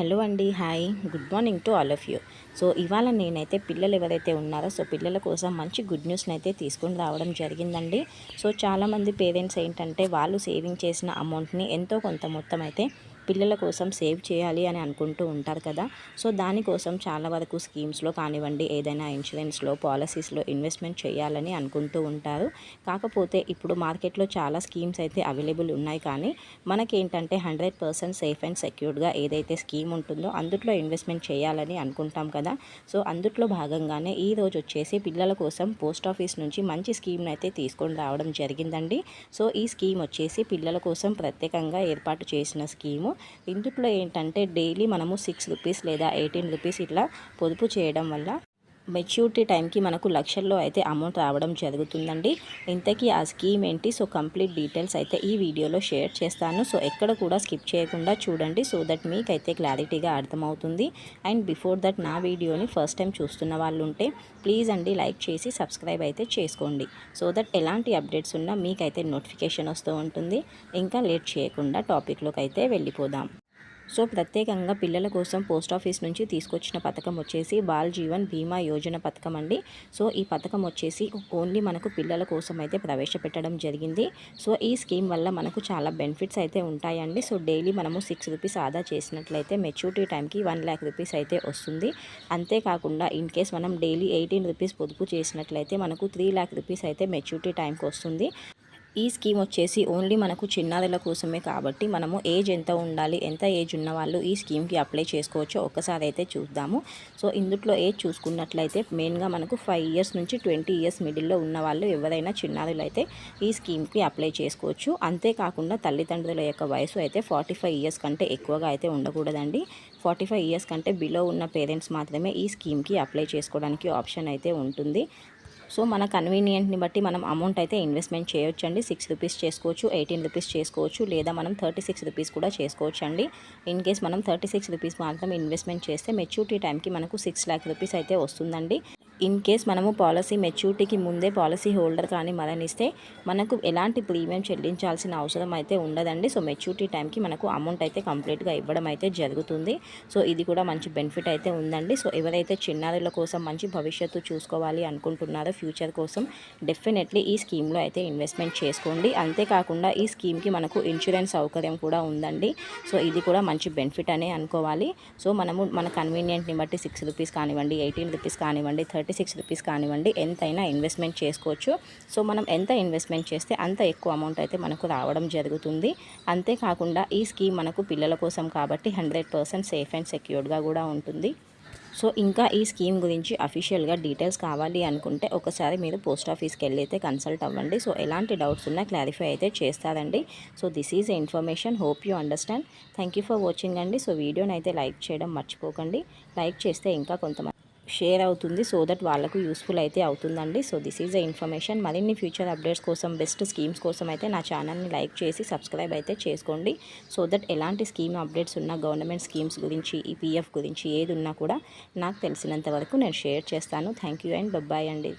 Hello అండి hi. Good morning to all of you. So ఇవాళ నేనైతే పిల్లలు ఎవరైతే ఉన్నారో సో పిల్లల కోసం మంచి గుడ్ న్యూస్ని అయితే తీసుకొని రావడం జరిగిందండి. సో చాలామంది పేరెంట్స్ ఏంటంటే వాళ్ళు సేవింగ్ చేసిన అమౌంట్ని ఎంతో కొంత మొత్తం అయితే పిల్లల కోసం సేవ్ చేయాలి అని అనుకుంటూ ఉంటారు కదా. సో దానికోసం చాలా వరకు స్కీమ్స్లో కానివ్వండి ఏదైనా ఇన్సూరెన్స్లో పాలసీస్లో ఇన్వెస్ట్మెంట్ చేయాలని అనుకుంటూ ఉంటారు. కాకపోతే ఇప్పుడు మార్కెట్లో చాలా స్కీమ్స్ అయితే అవైలబుల్ ఉన్నాయి కానీ మనకేంటంటే హండ్రెడ్ పర్సెంట్ సేఫ్ అండ్ సెక్యూర్డ్గా ఏదైతే స్కీమ్ ఉంటుందో అందుట్లో ఇన్వెస్ట్మెంట్ చేయాలని అనుకుంటాం కదా. సో అందుట్లో భాగంగానే ఈ రోజు వచ్చేసి పిల్లల కోసం పోస్ట్ ఆఫీస్ నుంచి మంచి స్కీమ్ని అయితే తీసుకొని రావడం జరిగిందండి. సో ఈ స్కీమ్ వచ్చేసి పిల్లల కోసం ప్రత్యేకంగా ఏర్పాటు చేసిన స్కీము. ఇందుట్లో ఏంటంటే డైలీ మనము సిక్స్ రూపీస్ లేదా ఎయిటీన్ రూపీస్ ఇట్లా పొదుపు చేయడం వల్ల మెచ్యూరిటీ టైంకి మనకు లక్షల్లో అయితే అమౌంట్ రావడం జరుగుతుందండి. ఇంతకీ ఆ స్కీమ్ ఏంటి? సో కంప్లీట్ డీటెయిల్స్ అయితే ఈ వీడియోలో షేర్ చేస్తాను. సో ఎక్కడ కూడా స్కిప్ చేయకుండా చూడండి. సో దట్ మీకైతే క్లారిటీగా అర్థమవుతుంది. అండ్ బిఫోర్ దట్ నా వీడియోని ఫస్ట్ టైం చూస్తున్న వాళ్ళు ఉంటే ప్లీజ్ అండి లైక్ చేసి సబ్స్క్రైబ్ అయితే చేసుకోండి. సో దట్ ఎలాంటి అప్డేట్స్ ఉన్నా మీకైతే నోటిఫికేషన్ వస్తూ ఉంటుంది. ఇంకా లేట్ చేయకుండా టాపిక్లోకి అయితే వెళ్ళిపోదాం. సో ప్రత్యేకంగా పిల్లల కోసం పోస్ట్ ఆఫీస్ నుంచి తీసుకొచ్చిన పథకం వచ్చేసి బాల్ జీవన్ బీమా యోజన పథకం అండి. సో ఈ పథకం వచ్చేసి ఓన్లీ మనకు పిల్లల కోసం అయితే ప్రవేశపెట్టడం జరిగింది. సో ఈ స్కీమ్ వల్ల మనకు చాలా బెనిఫిట్స్ అయితే ఉంటాయండి. సో డైలీ మనము సిక్స్ రూపీస్ ఆదా చేసినట్లయితే మెచ్యూరిటీ టైంకి వన్ ల్యాక్ రూపీస్ అయితే వస్తుంది. అంతేకాకుండా ఇన్ కేస్ మనం డైలీ ఎయిటీన్ రూపీస్ పొదుపు చేసినట్లయితే మనకు త్రీ ల్యాక్ రూపీస్ అయితే మెచ్యూరిటీ టైంకి వస్తుంది. ఈ స్కీమ్ వచ్చేసి ఓన్లీ మనకు చిన్నారుల కోసమే కాబట్టి మనము ఏజ్ ఎంత ఉండాలి ఎంత ఏజ్ ఉన్న వాళ్ళు ఈ స్కీమ్కి అప్లై చేసుకోవచ్చో ఒక్కసారి అయితే చూద్దాము. సో ఇందులో ఏజ్ చూసుకున్నట్లయితే మెయిన్గా మనకు ఫైవ్ ఇయర్స్ నుంచి ట్వంటీ ఇయర్స్ మిడిల్లో ఉన్న వాళ్ళు ఎవరైనా చిన్నారులు అయితే ఈ స్కీమ్కి అప్లై చేసుకోవచ్చు. అంతేకాకుండా తల్లిదండ్రుల యొక్క వయసు అయితే ఫార్టీ ఫైవ్ ఇయర్స్ కంటే ఎక్కువగా అయితే ఉండకూడదండి. ఫార్టీ ఫైవ్ ఇయర్స్ కంటే బిలో ఉన్న పేరెంట్స్ మాత్రమే ఈ స్కీమ్కి అప్లై చేసుకోవడానికి ఆప్షన్ అయితే ఉంటుంది. సో మన కన్వీనియంట్ని బట్టి మనం అమౌంట్ అయితే ఇన్వెస్ట్మెంట్ చేయొచ్చు అండి సిక్స్ రూపీస్ చేసుకోవచ్చు ఎయిటీన్ రూపీస్ చేసుకోవచ్చు లేదా మనం థర్టీ సిక్స్ రూపీస్ కూడా చేసుకోవచ్చు అండి ఇన్ కేస్ మనం థర్టీ సిక్స్ రూపీస్ మాత్రం ఇన్వెస్ట్మెంట్ చేస్తే మెచ్యూరిటీ టైంకి మనకు సిక్స్ ల్యాక్ రూపీస్ అయితే వస్తుందండి. ఇన్ కేస్ మనము పాలసీ మెచ్యూరిటీకి ముందే పాలసీ హోల్డర్ కానీ మరణిస్తే మనకు ఎలాంటి ప్రీమియం చెల్లించాల్సిన అవసరం అయితే ఉండదండి. సో మెచ్యూరిటీ టైంకి మనకు అమౌంట్ అయితే కంప్లీట్గా ఇవ్వడం అయితే జరుగుతుంది. సో ఇది కూడా మంచి బెనిఫిట్ అయితే ఉందండి. సో ఎవరైతే చిన్నారుల కోసం మంచి భవిష్యత్తు చూసుకోవాలి అనుకుంటున్నారో ఫ్యూచర్ కోసం డెఫినెట్లీ ఈ స్కీమ్లో అయితే ఇన్వెస్ట్మెంట్ చేసుకోండి. అంతేకాకుండా ఈ స్కీమ్కి మనకు ఇన్సూరెన్స్ సౌకర్యం కూడా ఉందండి. సో ఇది కూడా మంచి బెనిఫిట్ అనే అనుకోవాలి. సో మనము మన కన్వీనియంట్ని బట్టి సిక్స్ రూపీస్ కానివ్వండి ఎయిటీన్ రూపీస్ కానివ్వండి థర్టీ థర్టీ సిక్స్ రూపీస్ కానివ్వండి ఎంతైనా ఇన్వెస్ట్మెంట్ చేసుకోవచ్చు. సో మనం ఎంత ఇన్వెస్ట్మెంట్ చేస్తే అంత ఎక్కువ అమౌంట్ అయితే మనకు రావడం జరుగుతుంది. అంతేకాకుండా ఈ స్కీమ్ మనకు పిల్లల కోసం కాబట్టి హండ్రెడ్ పర్సెంట్ సేఫ్ అండ్ సెక్యూర్డ్గా కూడా ఉంటుంది. సో ఇంకా ఈ స్కీమ్ గురించి అఫీషియల్గా డీటెయిల్స్ కావాలి అనుకుంటే ఒకసారి మీరు పోస్ట్ ఆఫీస్కి వెళ్ళి అయితే కన్సల్ట్ అవ్వండి. సో ఎలాంటి డౌట్స్ ఉన్నా క్లారిఫై అయితే చేస్తారండి. So this is information hope you understand thank you for watching అండి. సో వీడియోని అయితే లైక్ చేయడం మర్చిపోకండి. లైక్ చేస్తే ఇంకా కొంతమంది షేర్ అవుతుంది. సో దట్ వాళ్ళకు యూస్ఫుల్ అయితే అవుతుందండి. So this is the information. మరిన్ని ఫ్యూచర్ అప్డేట్స్ కోసం బెస్ట్ స్కీమ్స్ కోసం అయితే నా ఛానల్ని లైక్ చేసి సబ్స్క్రైబ్ అయితే చేసుకోండి. సో దట్ ఎలాంటి స్కీమ్ అప్డేట్స్ ఉన్న గవర్నమెంట్ స్కీమ్స్ గురించి ఈ పీఎఫ్ గురించి ఏది ఉన్నా కూడా నాకు తెలిసినంత వరకు నేను షేర్ చేస్తాను. థ్యాంక్ యూ అండ్ బబ్బాయ్ అండి.